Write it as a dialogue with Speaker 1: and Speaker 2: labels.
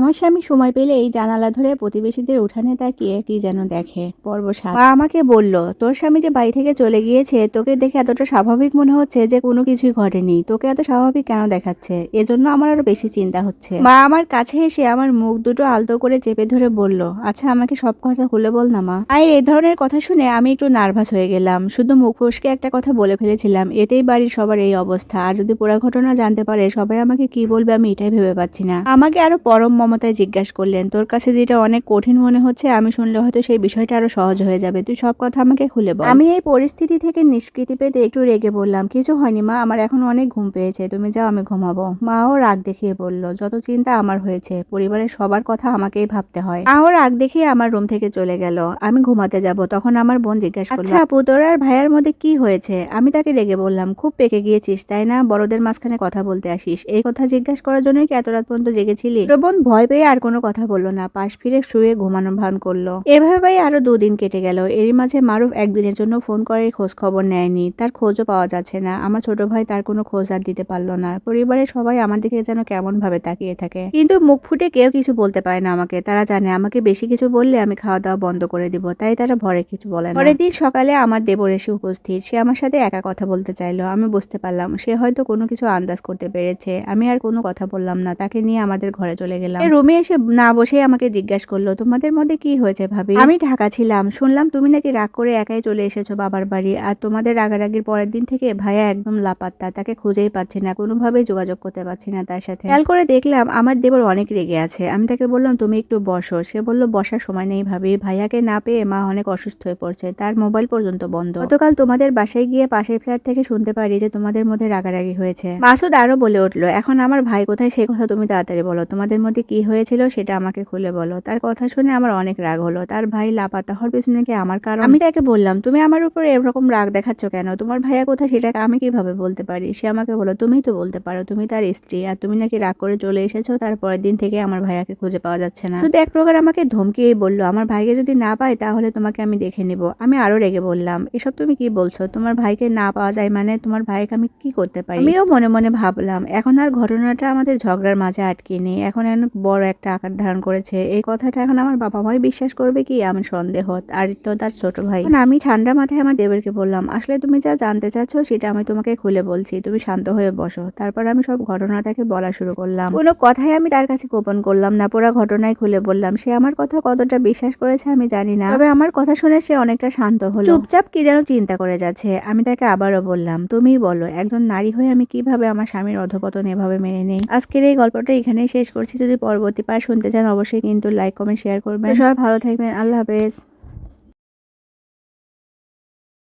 Speaker 1: আমার স্বামী সময় পেলে এই জানালা ধরে প্রতিবেশীদের উঠানে তাকিয়ে কি যেন দেখে। পর্ব মা আমাকে বলল, তোর স্বামী যে বাড়ি থেকে চলে গিয়েছে, তোকে দেখে এতটা স্বাভাবিক মনে হচ্ছে যে কোনো কিছুই ঘটেনি। তোকে এত স্বাভাবিক কেন দেখাচ্ছে? এজন্য আমার আরও বেশি চিন্তা হচ্ছে। মা আমার কাছে এসে আমার মুখ দুটো আলতো করে চেপে ধরে বলল আচ্ছা আমাকে সব কথা খুলে বল না মা। আর এই ধরনের কথা শুনে আমি একটু নার্ভাস হয়ে গেলাম। শুধু মুখ ফসকে একটা কথা বলে ফেলেছিলাম, এতেই বাড়ির সবার এই অবস্থা। আর যদি পুরো ঘটনা জানতে পারে, সবাই আমাকে কি বলবে আমি এটাই ভেবে পাচ্ছি না। আমাকে আরও পরম মমতায় জিজ্ঞাসা করলেন তোর কাছে যেটা অনেক কঠিন মনে হচ্ছে আমি শুনলে হয়তো সেই বিষয়টা আরও সহজ হয়ে যাবে। তুই সব কথা আমাকে খুলে বল। আমি এই পরিস্থিতি থেকে নিষ্কৃতি পেতে একটু রেগে বললাম। কিছু হয়নি মা। আমার এখন অনেক ঘুম পেয়েছে। তুমি যাও আমি ঘুমাবো। মাও রাগ দেখিয়ে বলল যত চিন্তা আমার হয়েছে পরিবারের সবার কথা আমাকেই ভাবতে হয়। মাও রাগ দেখিয়ে আমার রুম থেকে চলে গেল। আমি ঘুমাতে যাব তখন আমার বোন জিজ্ঞাসা করল আচ্ছা আপু তোর আর ভাইয়ার মধ্যে কি হয়েছে? আমি তাকে রেগে বললাম খুব পেকে গিয়েছিস তাই না? বড়দের মাঝখানে কথা বলতে আসিস। এই কথা জিজ্ঞাসা করার জন্যই কি এত রাত পর্যন্ত জেগেছিলি? বোন ভয় পেয়ে আর কোনো কথা বলল না। পাশ ফিরে শুয়ে ঘুমানো ভান করল। এভাবেই আরও দুদিন কেটে গেল। এরই মাঝে মারুফ একদিনের জন্য ফোন করে খোঁজ খবর নেয়নি। তার খোঁজও পাওয়া যাচ্ছে না। আমার ছোট ভাই তার কোনো খোঁজ আর দিতে পারল না। পরিবারের সবাই আমার দিকে যেন কেমন ভাবে তাকিয়ে থাকে। কিন্তু মুখ ফুটে কেউ কিছু বলতে পারে না আমাকে। তারা জানে আমাকে বেশি কিছু বললে আমি খাওয়া দাওয়া বন্ধ করে দিব। তাই তারা ভরে কিছু বলে পরের দিন সকালে আমার দেবর এসে উপস্থিত। সে আমার সাথে একা কথা বলতে চাইলো। আমি বুঝতে পারলাম, সে হয়তো কোনো কিছু আন্দাজ করতে পেরেছে। আমি আর কোনো কথা বললাম না। তাকে নিয়ে আমাদের ঘরে চলে গেলাম। রুমে এসে না বসে আমাকে জিজ্ঞাসা করল তোমাদের মধ্যে কি হয়েছে ভাবি? আমি ঢাকা ছিলাম শুনলাম তুমি নাকি রাগ করে একাই চলে এসেছ বাবার বাড়ি আর তোমাদের রাগারাগির পরের দিন থেকে ভাইয়া একদম লাপাত্তা তাকে খুঁজেই পাচ্ছি না কোনোভাবেই যোগাযোগ করতে পারছি না তার সাথে। খেয়াল করে দেখলাম আমার দেবর অনেক রেগে আছে। আমি তাকে বললাম তুমি একটু বসো। সে বলল বসার সময় নেই ভাবি। ভাইয়াকে না পেয়ে মা অনেক অসুস্থ হয়ে পড়ছে তার মোবাইল পর্যন্ত বন্ধ। গতকাল তোমাদের বাসায় গিয়ে পাশের ফ্ল্যাট থেকে শুনতে পারি যে তোমাদের মধ্যে রাগারাগি হয়েছে। মাসুদ আরও বলে উঠল এখন আমার ভাই কোথায় সেই কথা তুমি তাড়াতাড়ি বলো। তোমাদের মধ্যে কি হয়েছিল সেটা আমাকে খুলে বলো। তার কথা শুনে আমার অনেক রাগ হলো। তার ভাই লাপাতা হওয়ার পিছনে কি আমার কারণ? আমি তাকে বললাম, তুমি আমার উপরে এরকম রাগ দেখাচ্ছ কেন? তোমার ভাইয়া কোথায় সেটা আমি কীভাবে বলতে পারি? সে আমাকে বলো তুমিই তো বলতে পারো, তুমি তার স্ত্রী আর তুমি নাকি রাগ করে চলে এসেছ তারপরের দিন থেকে আমার ভাইয়াকে খুঁজে পাওয়া যাচ্ছে না। শুধু এক প্রকার আমাকে ধমকিয়েই বলল, আমার ভাইকে যদি না পাই তাহলে তোমাকে আমি দেখে নিব। আমি আরও রেগে বললাম, এসব তুমি কি বলছো? তোমার ভাইকে না পাওয়া যায় মানে তোমার ভাইকে আমি কি করতে পারি? আমিও মনে মনে ভাবলাম, এখন আর ঘটনাটা আমাদের ঝগড়ার মাঝে আটকে নেই। এখন বড় একটা আকার ধারণ করেছে। এই কথাটা এখন আমার বাবা মাই বিশ্বাস করবে কি? আমার সন্দেহ। আর তো তার ছোট ভাই। আমি ঠান্ডা মাথায় আমার দেবরকে বললাম, আসলে তুমি যা জানতে চাচ্ছ সেটা আমি তোমাকে খুলে বলছি। তুমি শান্ত হয়ে বসো। তারপর আমি সব ঘটনাটাকে বলা শুরু করলাম। কোনো কথাই আমি তার কাছে গোপন করলাম না, পুরো ঘটনাই খুলে বললাম। সে আমার কথা কতটা বিশ্বাস করেছে আমি জানি না। তবে আমার কথা শুনে সে অনেকটা শান্ত হলো। চুপচাপ কি যেন চিন্তা করে যাচ্ছে। আমি তাকে আবারও বললাম, তুমিই বলো, একজন নারী হয়ে আমি কীভাবে আমার স্বামীর অধপতন এভাবে মেনে নেই? আজকের এই গল্পটা এখানেই শেষ করছি। যদি পরবর্তী পার শুনতে চান অবশ্যই কিন্তু লাইক কমেন্ট শেয়ার করবেন। সবাই ভালো থাকবেন আল্লাহ হাফেজ।